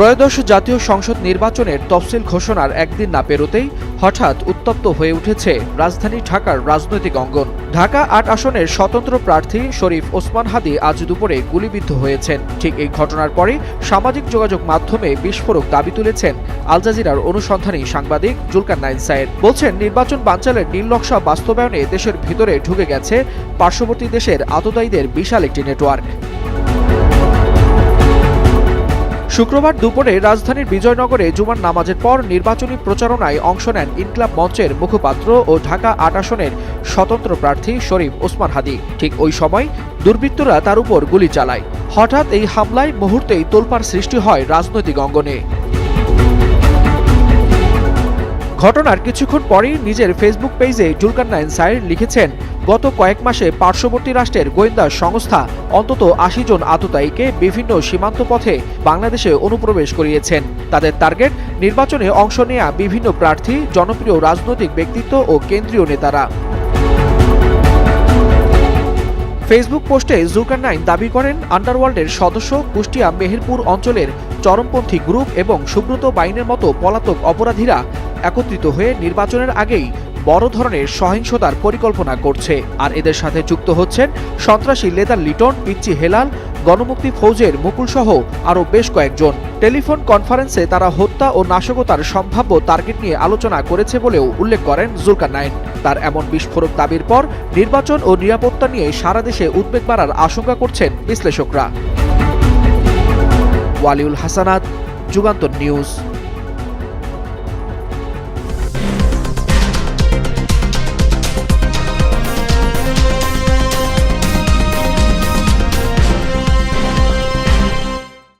ত্রয়োদশ জাতীয় সংসদ নির্বাচনের তফসিল ঘোষণার একদিন না পেরোতেই হঠাৎ উত্তপ্ত হয়ে উঠেছে রাজধানী ঢাকার রাজনৈতিক অঙ্গন। ঢাকা আট আসনের স্বতন্ত্র প্রার্থী শরীফ ওসমান হাদি আজ দুপুরে গুলিবিদ্ধ হয়েছেন। ঠিক এই ঘটনার পরে সামাজিক যোগাযোগ মাধ্যমে বিস্ফোরক দাবি তুলেছেন আল জাজিরার অনুসন্ধানী সাংবাদিক জুলকার নাইন সায়েদ বলছেন, নির্বাচন বাঞ্চালের নীল নকশা বাস্তবায়নে দেশের ভিতরে ঢুকে গেছে পার্শ্ববর্তী দেশের আততায়ীদের বিশাল একটি নেটওয়ার্ক। শুক্রবার দুপুরে রাজধানীর বিজয়নগরে জুমার নামাজের পর নির্বাচনী প্রচারণায় অংশ নেন ইনকলাব মঞ্চের মুখপাত্র ও ঢাকা আট আসনের স্বতন্ত্র প্রার্থী শরীফ ওসমান হাদি। ঠিক ওই সময় দুর্বৃত্তরা তার উপর গুলি চালায়। হঠাৎ এই হামলায় মুহূর্তেই তোলপাড় সৃষ্টি হয় রাজনৈতিক অঙ্গনে। ঘটনার কিছুক্ষণ পরেই নিজের ফেসবুক পেজে জুলকার নাইন সাইর লিখেছেন, গত কয়েক মাসে পার্শ্ববর্তী রাষ্ট্রের গোয়েন্দা সংস্থা অন্তত আশি জন আততায়ীকে বিভিন্ন সীমান্ত পথে বাংলাদেশে অনুপ্রবেশ করিয়েছেন। তাদের টার্গেট নির্বাচনে অংশ নেয়া বিভিন্ন প্রার্থী, জনপ্রিয় রাজনৈতিক ব্যক্তিত্ব ও কেন্দ্রীয় নেতারা। ফেসবুক পোস্টে জুলকার নাইন দাবি করেন, আন্ডারওয়ার্ল্ডের সদস্য কুষ্টিয়া মেহেরপুর অঞ্চলের চরমপন্থী গ্রুপ এবং সুব্রত বাইনের মতো পলাতক অপরাধীরা একত্রিত হয়ে নির্বাচনের আগেই বড় ধরনের সহিংসতার পরিকল্পনা করছে। আর এদের সাথে যুক্ত হচ্ছেন সন্ত্রাসী লেদার লিটন, পিচ্চি হেলাল, গণমুক্তি ফৌজের মুকুল সহ আরও বেশ কয়েকজন। টেলিফোন কনফারেন্সে তারা হত্যা ও নাশকতার সম্ভাব্য টার্গেট নিয়ে আলোচনা করেছে বলেও উল্লেখ করেন জুলকার নাইন। তার এমন বিস্ফোরক দাবির পর নির্বাচন ও নিরাপত্তা নিয়ে সারা দেশে উদ্বেগ বাড়ার আশঙ্কা করছেন বিশ্লেষকরা। ওয়ালিউল হাসানাত, যুগান্তর নিউজ।